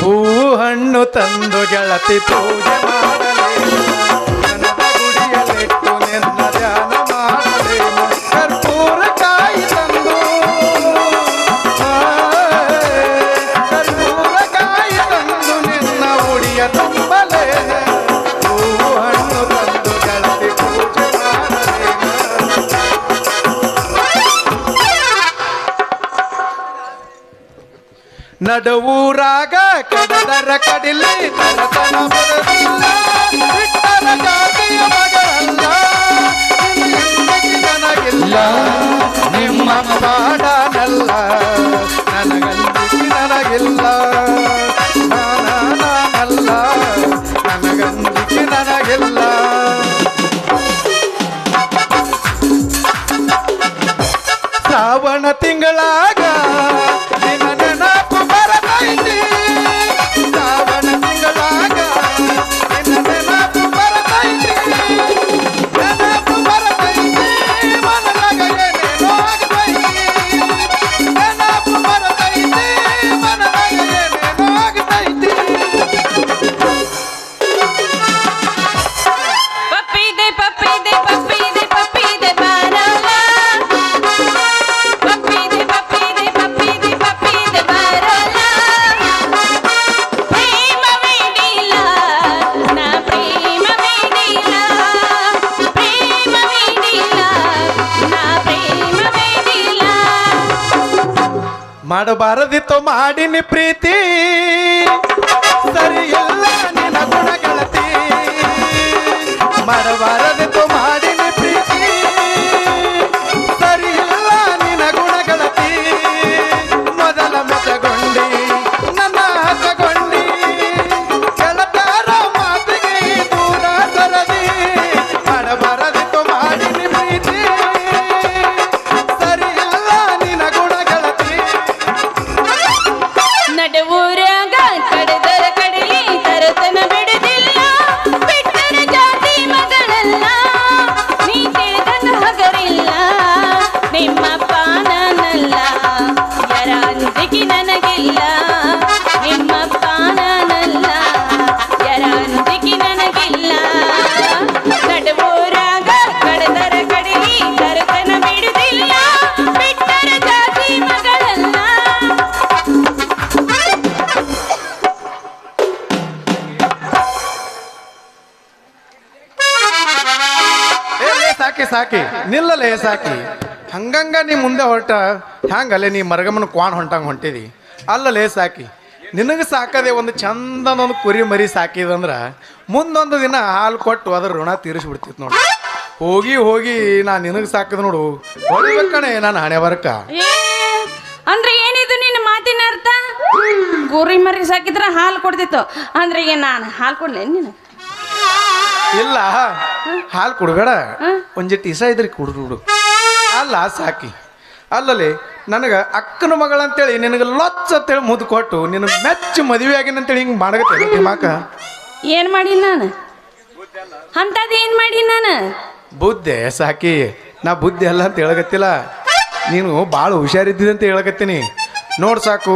ಹೂವು ಹಣ್ಣು ತಂದು ಗೆಳತಿ ಪೂಜೆ ಮಾಡಲೇನು ನಡುವೂರಾಗ ಕಡದರ ಕಡಿಲಿ ತರತನ ಬರಲಿಲ್ಲ ನನಗಿಲ್ಲ. ನಿಮ್ಮ ಪಾಡನಲ್ಲ ಮಾಡಬಾರದಿತ್ತು ಮಾಡಿನಿ ಪ್ರೀತಿ. ಸರಿಯಿಲ್ಲ ಸಾಕಿ ಸಾಕಿ. ನಿಲ್ಲಲೇ ಸಾಕಿ. ಹಂಗಂಗ ನೀ ಮುಂದೆ ಹೊರಟ ಹ್ಯಾಂಗಲ್ಲೇ ನೀ ಮರಗಮ್ಮನ ಕ್ವಾನ್ ಹೊಂಟಂಗೆ ಹೊಂಟಿದಿ? ಅಲ್ಲಲೇ ಸಾಕಿ. ನಿನಗೆ ಸಾಕದೆ ಒಂದು ಚಂದನೊಂದು ಕುರಿ ಮರಿ ಸಾಕಿದಂದ್ರೆ ಮುಂದೊಂದು ದಿನ ಹಾಲು ಕೊಟ್ಟು ಅದ್ರ ಋಣ ತೀರಿಸ್ಬಿಡ್ತಿತ್ತು ನೋಡಿ. ಹೋಗಿ ಹೋಗಿ, ನಾ ನಿನಗೆ ಸಾಕದ ನೋಡು. ಹೊಡಿಬೇಕಣೆ ನಾನು ಹಣೆ ಬರಕ ಅಂದ್ರೆ ಏನಿದು ನಿನ್ನ ಮಾತಿನ ಅರ್ಥ? ಗುರಿ ಮರಿ ಸಾಕಿದ್ರೆ ಹಾಲು ಕೊಡ್ತಿತ್ತು. ಅಂದ್ರೆ ಈಗ ನಾನು ಹಾಲು ಕೊಡ್ಲೇನು ನೀನು ಇಲ್ಲ. ಹಾಲು ಕುಡ್ಬೇಡ. ಒಂಜಿಟ್ಟು ಇಸ ಇದ್ರಿ ಕುಡ್ದು ಅಲ್ಲ ಸಾಕಿ. ಅಲ್ಲಲ್ಲಿ ನನಗೆ ಅಕ್ಕನ ಮಗಳಂತೇಳಿ ನಿನಗೆ ಲೊಚ್ಚ ಅಂತೇಳಿ ಮುದ್ದು ಕೊಟ್ಟು ನಿನ್ನ ಮೆಚ್ಚು ಮದುವೆ ಆಗಿನಂತೇಳಿ ಹಿಂಗೆ ಮಾಡಕತ್ತೆ ಮಾಕ ಏನು ಮಾಡಿ ನಾನು? ಅಂತದ ಏನ್ ಮಾಡಿ ನಾನು? ಬುದ್ಧಿ ಸಾಕಿ. ನಾ ಬುದ್ಧಿ ಅಲ್ಲ ಅಂತ ಹೇಳಕತ್ತಿಲ್ಲ. ನೀನು ಭಾಳ ಹುಷಾರಿದ್ದಿದೆ ಅಂತ ಹೇಳಕತ್ತೀನಿ. ನೋಡ್ ಸಾಕು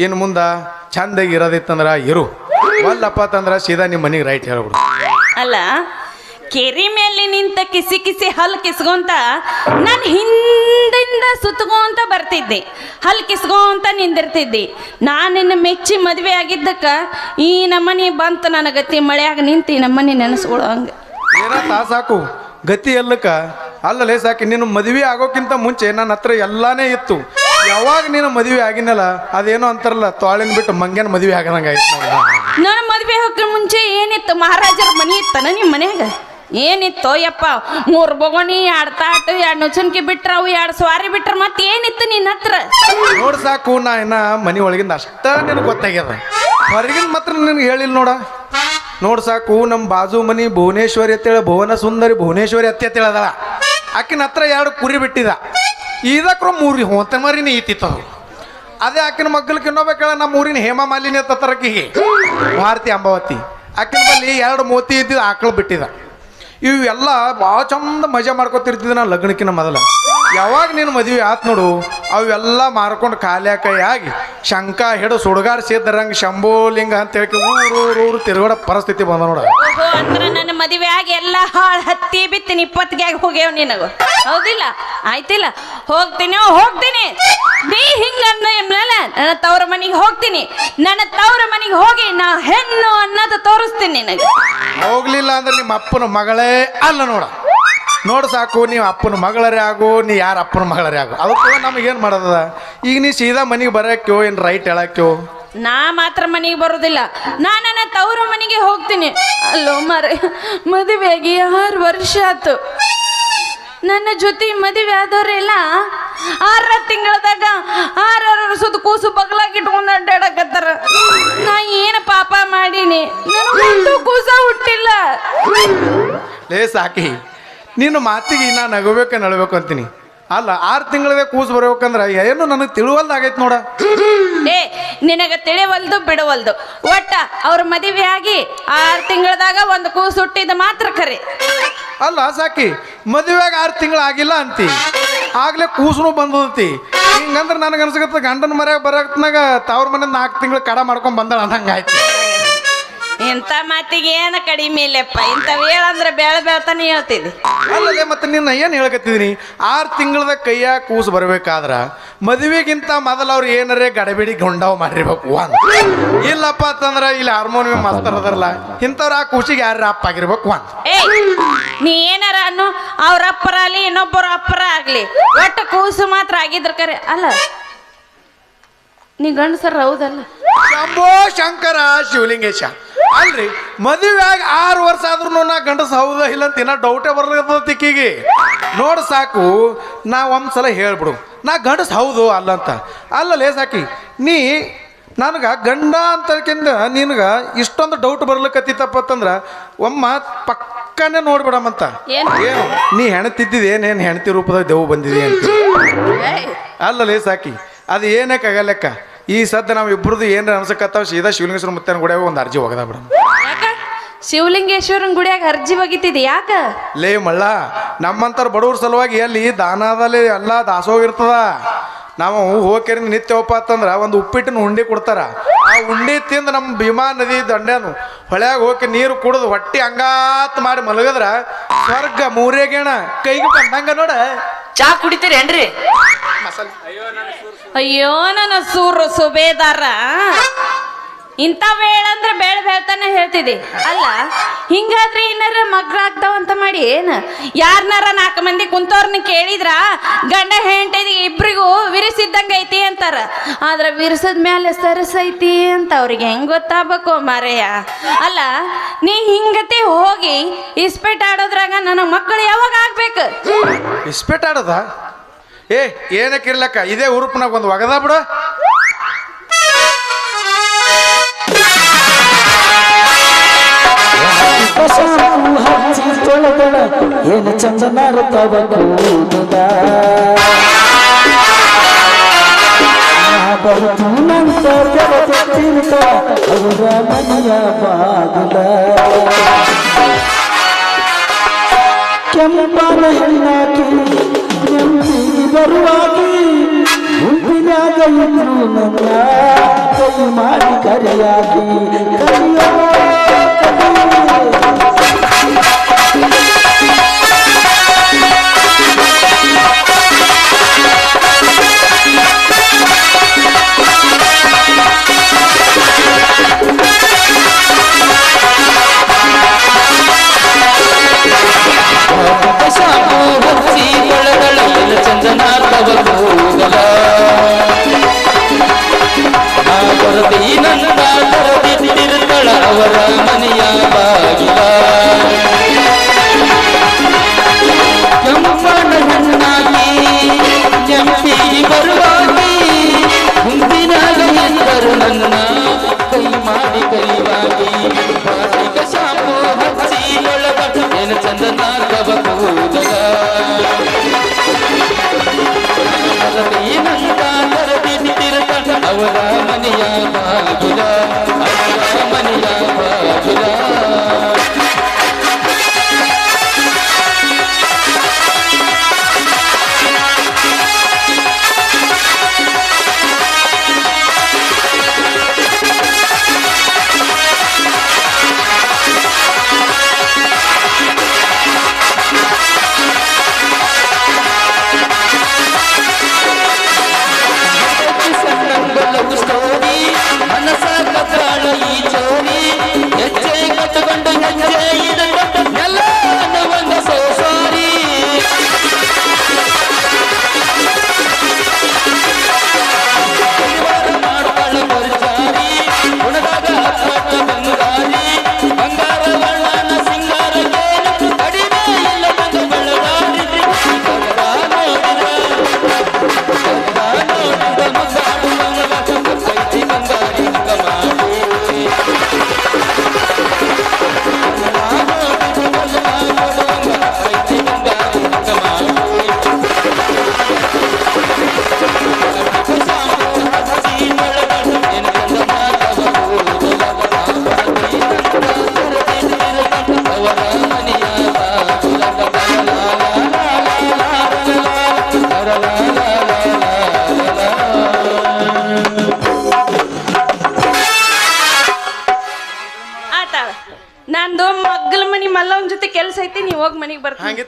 ಏನು ಮುಂದೆ ಚಂದಾಗಿ ಇರೋದಿತ್ತಂದ್ರ ಇರು. ಒಲ್ಲಪ್ಪ ತಂದ್ರ ಸೀದಾ ನಿಮ್ಮ ಮನೆಗೆ ರೈಟ್ ಹೇಳ್ಬಿಡು. ಅಲ್ಲ, ಕೆರಿ ಮೇಲೆ ನಿಂತ ಕಿಸಿ ಕಿಸಿ ಹಲ್ ಕಿಸ್ಕೊಂತ ನಾನು ಹಿಂದಿಂದ ಸುತ್ತಕೊಂತ ಬರ್ತಿದ್ದೆ. ಹಲ್ ಕಿಸ್ಕೊಂತ ನಿಂದಿರ್ತಿದ್ದೆ. ನಾನು ನಿನ್ನ ಮೆಚ್ಚಿ ಮದುವೆ ಆಗಿದ್ದಕ್ಕ, ಈ ನಮ್ಮನೆ ಬಂತು ನನ್ನ ಗತಿ, ಮಳೆಯಾಗ ನಿಂತು ಈ ನಮ್ಮನೆ ನೆನೆಸ್ಕೊಳ್ಳೋ ಹಂಗೆ. ಸಾಕು. ಗತಿ ಎಲ್ಲಕ್ಕ? ಅಲ್ಲಲೇ ಸಾಕಿ, ನೀನು ಮದುವೆ ಆಗೋಕ್ಕಿಂತ ಮುಂಚೆ ನನ್ನ ಹತ್ರ ಎಲ್ಲಾನೇ ಇತ್ತು. ಯಾವಾಗ ನೀನು ಮದುವೆ ಆಗಿನಲ್ಲ ಅದೇನೋ ಅಂತಾರಲ್ಲ ತಾಳಿನ ಬಿಟ್ಟು ಮಂಗ್ಯನ ಮದುವೆ ಆಗದಂಗ ನನ್ನ ಮದುವೆ ಹೋಗಕ್ಕೆ ಮುಂಚೆ ಏನಿತ್ತು? ಮಹಾರಾಜರ ಮನೆ ಇತ್ತನ ನಿಮ್ಮ ಮನ್ಯಾಗ? ಏನಿತ್ತು ಯಪ್ಪ ಮೂರು ಬೊಗೋಣಿ ಎರಡು ತಾಟು ಎರಡು ನುಚನ್ಕಿ ಬಿಟ್ರ ಅವು ಎರಡು ಸ್ವಾರಿ ಬಿಟ್ರ ಮತ್ತೆ ಏನಿತ್ತು ನಿನ್ನ ಹತ್ರ? ನೋಡ್ ಸಾಕು ನಾ ಇನ್ನ ಮನೆ ಒಳಗಿಂದ ಅಷ್ಟ ನಿನಗೆ ಗೊತ್ತಾಗ್ಯದ. ಹೊರಗಿನ ಮಾತ್ರ ನಿನಗೆ ಹೇಳಿಲ್ಲ ನೋಡ. ನೋಡ್ ಸಾಕು ನಮ್ಮ ಬಾಜು ಮನಿ ಭುವನೇಶ್ವರಿ ಅಂತೇಳಿ ಭುವನ ಸುಂದರಿ ಭುವನೇಶ್ವರಿ ಅತ್ತೆ ಅಂತೇಳಿ ಅದಳ ಆಕಿನ ಹತ್ರ ಎರಡು ಕುರಿ ಬಿಟ್ಟಿದ. ಇದಕ್ರ ಮೂರಿ ಹೊಂತೆ ಮರಿನ ಈತಿತ್ತು ಅದೇ. ಆಕಿನ ಮಗ್ಗಲಕ್ಕೆ ಇನ್ನೊಬೇಕಳ ನಮ್ಮ ಊರಿನ ಹೇಮಾ ಮಾಲಿನಿ ತರಕಿಗೆ ಭಾರತಿ ಅಂಬಾವತಿ. ಆಕಿನ ಬಲ್ಲಿ ಎರಡು ಮೋತಿ ಇದ್ದಿದ್ದು ಆಕಳು ಬಿಟ್ಟಿದ. ಇವೆಲ್ಲ ಭಾಳ ಚಂದ ಮಜಾ ಮಾಡ್ಕೊತಿರ್ತಿದ್ದೆ ನಾ ಲಗ್ನಕ್ಕಿನ ಮೊದಲ. ಯಾವಾಗ ನೀನು ಮದುವೆ ಆತ್ ನೋಡು ಅವೆಲ್ಲ ಮಾರ್ಕೊಂಡು ಕಾಲ್ಯಾಕೈ ಆಗಿ ಶಂಕ ಹಿಡು ಸುಡುಗಾರ ಸೇದ್ರಂಗೆ ಶಂಭೋಲಿಂಗ ಅಂತ ಹೇಳಿ ಊರು ಊರು ಊರು ತಿರುಗಾಡ ಪರಿಸ್ಥಿತಿ ಬಂದ ನೋಡ. ಓಹೋ ಅಂದ್ರ ನನ್ನ ಮದುವೆ ಆಗಿ ಎಲ್ಲ ಹಾಳು ಹತ್ತಿ ಬಿತ್ತೀನಿ ಇಪ್ಪತ್ತಿಗೆ ಹೋಗ್ಯಾವ ನಿನಗ. ಹೌದಿಲ್ಲ? ಆಯ್ತಿಲ್ಲ? ಹೋಗ್ತೀನಿ ಹೋಗ್ತೀನಿ. ನೀ ಹಿಂಗ ನನ್ನ ತವ್ರ ಮನೆಗೆ ಹೋಗ್ತೀನಿ. ನನ್ನ ತವ್ರ ಮನೆಗೆ ಹೋಗಿ ನಾ ಹೆಣ್ಣು ಅನ್ನೋದು ತೋರಿಸ್ತೀನಿ ನಿನಗೆ. ಹೋಗ್ಲಿಲ್ಲ ಅಂದ್ರೆ ನಿಮ್ಮ ಅಪ್ಪನ ಮಗಳೇ ಅಲ್ಲ ನೋಡ. ನೋಡು ಸಾಕು ನೀವು ಅಪ್ಪನ ಮಗಳರೇ ಆಗು ನೀ ಯಾರ ಅಪ್ಪನ ಮಗಳರೇ ಆಗು. ಅದಕ್ಕೂ ನಮಗೇನು ಮಾಡೋದದ? ಈಗ ನೀ ಸೀದಾ ಮನೆಗೆ ಬರೋಕ್ಯೋ ಏನು ರೈಟ್ ಹೇಳಕ್ಯೋ? ನಾ ಮಾತ್ರ ಮನೆಗೆ ಬರೋದಿಲ್ಲ. ನಾ ನನ್ನ ತವ್ರ ಮನೆಗೆ ಹೋಗ್ತೀನಿ. ಅಲ್ಲೋ ಮರೆ ಮದುವೆಯಾಗಿ ಆರು ವರ್ಷ ಆತು. ನನ್ನ ಜೊತೆ ಮದುವೆ ಆದವರೆಲ್ಲ ಆರ ತಿಂಗಳದಾಗ ಆರಾರು ವರ್ಷದ ಕೂಸು ಬಗ್ಲಾಗಿ ಇಟ್ಕೊಂಡು ಅಡ್ಡಾಡಕತ್ತಾರ. ನಾ ಏನು ಪಾಪ ಮಾಡೀನಿ? ಕೂಸ ಹುಟ್ಟಿಲ್ಲ. ಲೇ ಸಾಕಿ. ನಿನ್ನ ಮಾತಿಗೆ ಇನ್ನ ನಗಬೇಕು ನಳಬೇಕು ಅಂತೀನಿ. ಅಲ್ಲ ಆರು ತಿಂಗಳದೇ ಕೂಸು ಬರ್ಬೇಕಂದ್ರೆ ಏನು ನನಗೆ ತಿಳುವಲ್ದಾಗೈತೆ ನೋಡ. ಏ ನಿನಗ ತಿಳಿವಲ್ದು ಬಿಡವಲ್ದು. ಒಟ್ಟ ಅವ್ರ ಮದುವೆ ಆಗಿ ಆರು ತಿಂಗಳದಾಗ ಒಂದು ಕೂಸು ಹುಟ್ಟಿದ ಮಾತ್ರ ಖರೆ ಅಲ್ಲ ಸಾಕಿ ಮದುವೆಗೆ ಆರು ತಿಂಗಳು ಆಗಿಲ್ಲ ಅಂತಿ. ಆಗ್ಲೇ ಕೂಸು ಬಂದದತಿ. ಹಿಂಗಂದ್ರೆ ನನಗೆ ಅನ್ಸಕತ್ತ ಗಂಡನ ಮರ್ಯಾಗ ಬರತ್ನಾಗ ತವ್ರ ಮನೆ ನಾಲ್ಕು ತಿಂಗಳು ಕಡ ಮಾಡ್ಕೊಂಡ್ ಬಂದಳ ಅಂದಂಗ ಆಯ್ತು. ಇಂಥ ಮಾತಿಗೆ ಏನು ಕಡಿಮೆ ಇಲ್ಲಪ್ಪ. ಇಂಥವು ಹೇಳಂದ್ರೆ ಬೆಳ ಬೇಳ್ತಾನೆ ಹೇಳ್ತಿದ್ದೆ. ಅಲ್ಲದೆ ಮತ್ತೆ ನಿನ್ನ ಏನು ಹೇಳ್ಕತ್ತಿದೀನಿ? ಆರು ತಿಂಗಳದ ಕೈಯಾಗ ಕೂಸು ಬರ್ಬೇಕಾದ್ರ ಮದುವೆಗಿಂತ ಮೊದಲು ಅವ್ರು ಏನಾರೇ ಗಡಬಿಡಿ ಗೊಂಡಾವ್ ಮಾಡಿರ್ಬೇಕು ಅಂತ. ಇಲ್ಲಪ್ಪ ಅಂತಂದ್ರೆ ಇಲ್ಲಿ ಹಾರ್ಮೋನಿಯಂ ಮಾಸ್ತರ್ ಅದರಲ್ಲ ಇಂಥವ್ರು ಆ ಕೂಸಿಗೆ ಯಾರು ಅಪ್ಪ ಆಗಿರ್ಬೇಕು ಏ ನೀ ಏನಾರ ಅನ್ನೋ ಅವ್ರ ಅಪ್ಪರ ಅಲ್ಲಿ ಇನ್ನೊಬ್ಬರ ಅಪ್ಪರ ಆಗ್ಲಿ ಒಟ್ಟು ಕೂಸು ಮಾತ್ರ ಆಗಿದ್ರ ಕರೆ ಅಲ್ಲ. ನೀ ಗಂಡಸರ ಹೌದಲ್ಲ? ಶಂಭೋ ಶಂಕರ ಶಿವಲಿಂಗೇಶ. ಅಲ್ರಿ ಮದುವೆಯಾಗ ಆರು ವರ್ಷ ಆದ್ರೂ ನಾ ಗಂಡಸ ಹೌದ ಇಲ್ಲ ಅಂತ ಇನ್ನ ಡೌಟೇ ಬರ್ಲಿಕ್ಕಿಗೆ ತಿಕ್ಕಿಗೆ. ನೋಡು ಸಾಕು ನಾ ಒಂದ್ಸಲ ಹೇಳ್ಬಿಡು. ನಾ ಗಂಡಸ ಹೌದು ಅಲ್ಲ ಅಂತ. ಅಲ್ಲಲೇ ಸಾಕಿ ನೀ ನನಗೆ ಗಂಡ ಅಂತಕ್ಕಿಂತ ನಿನಗೆ ಇಷ್ಟೊಂದು ಡೌಟ್ ಬರ್ಲಿಕ್ಕತ್ತಿತ್ತಪ್ಪ ಅಂತಂದ್ರೆ ಒಮ್ಮ ಪಕ್ಕನೆ ನೋಡ್ಬಿಡಮ್ಮಂತ ಏನು? ನೀ ಹೆಣ್ತಿದ್ದಿದ್ದು ಏನೇನು ಹೆಣತಿ ರೂಪದಾಗ ದೆವು ಬಂದಿದೆ ಅಂತ. ಅಲ್ಲಲೇ ಸಾಕಿ ಅದು ಏನಕ್ಕಾಗಲ್ಲಕ್ಕ ಈ ಸದ್ದ ನಾವು ಇಬ್ಬರದು ಏನು ಅನ್ಸಕತ್ತಾವ ಸೀದಾ ಶಿವಲಿಂಗೇಶ್ವರ ಮುತ್ತನ ಗುಡಿಯಾಗ ಒಂದು ಅರ್ಜಿ ಹೋಗದ ಬಿಡ ಯಾಕ? ಶಿವಲಿಂಗೇಶ್ವರನ್ ಗುಡಿಯಾಗ ಅರ್ಜಿ ಒಗಿತಿದ್ದೆ ಯಾಕ? ಲೇ ಮಳ್ಳ ನಮ್ಮಂತರ ಬಡವ್ರ ಸಲುವಾಗಿ ಎಲ್ಲಿ ದಾನದಲ್ಲಿ ಎಲ್ಲ ದಾಸೋಹ ಇರ್ತದ. ನಾವು ಹೋಗಿ ನಿತ್ಯ ಒಪ್ಪ ಅಂತಂದ್ರೆ ಒಂದು ಉಪ್ಪಿಟ್ಟಿನ ಉಂಡೆ ಕೊಡ್ತಾರ. ಆ ಉಂಡೆ ತಿಂದು ನಮ್ಮ ಭೀಮಾ ನದಿ ದಂಡ್ಯಾನು ಹೊಳ್ಯಾಗ ಹೋಗಿ ನೀರು ಕುಡಿದು ಹೊಟ್ಟಿ ಹಂಗಾತ್ ಮಾಡಿ ಮಲಗದ್ರ ಸ್ವರ್ಗ ಮೂರೇಗೇಣ. ಕೈಗೆ ಬಂದಂಗ ನೋಡ. ಚಾ ಕುಡಿತೀರಿ ಕುಡಿತೀರೇನ್ರಿ ಅಯ್ಯೋ, ನನ್ನ ಸೂರು ಸುಬೇದಾರ. ಇಂಥ ಬೇಳಂದ್ರೆ ಬೇಡ ಬೇಳ್ತಾನೆ ಹೇಳ್ತಿದ್ದೆ. ಅಲ್ಲ, ಹಿಂಗಾದ್ರೆ ಏನಾರ ಮಗ್ಳಾಗ್ತಾವ ಅಂತ ಮಾಡಿ ಏನು? ಯಾರನಾರ ನಾಲ್ಕು ಮಂದಿ ಕುಂತವ್ರನ್ನ ಕೇಳಿದ್ರ, ಗಂಡ ಹೆಂಡತಿ ಇಬ್ರಿಗೂ ವಿರಿಸಿದ್ದಂಗೆ ಐತಿ ಅಂತಾರ. ಆದ್ರೆ ವಿರಿಸದ ಮೇಲೆ ಸರಸೈತಿ ಅಂತ ಅವ್ರಿಗೆ ಹೆಂಗ್ ಗೊತ್ತಾಗಬೇಕು ಮಾರಯ್ಯ? ಅಲ್ಲ, ನೀ ಹಿಂಗತಿ ಹೋಗಿ ಇಸ್ಪೆಟ್ ಆಡೋದ್ರಾಗ ನನ್ನ ಮಕ್ಕಳು ಯಾವಾಗ ಆಗ್ಬೇಕು? ಇಸ್ಪೆಟ್ ಆಡದ? ಏ, ಏನಕ್ಕೆ ಇರ್ಲಕ್ಕ? ಇದೇ ಉರುಪ್ನಾಗ ಒಂದು ಒಗದ ಬಿಡು. ಏನು ಚಂದ ನಾರುತ್ತವ ಕೂದಲ ಬರುತ್ತು ನಂತ ತೆರೆದಿರ್ತ ಅವರ ಮನೆಯ ಬಾಗಿಲ ಕೆಂಪನ ಹೆಣ್ಣಾಕಿ ಬರುವಾಗಿ ಗುಂಪಿನಾಗ ಇದ್ರು ನನ್ನ ಕೈ ಮಾಡಿ ಕರೆಯಾಗಿ. ಕರೆಯೋ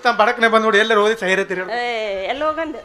ಹಂಗಿತ್ತ ಬಡಕ್ನೆ ಬಂದ್ ನೋಡಿ ಎಲ್ಲರೂ ಓದಿ ಎಲ್ಲ ಎಲ್ಲಿ ಹೋಗಂದ.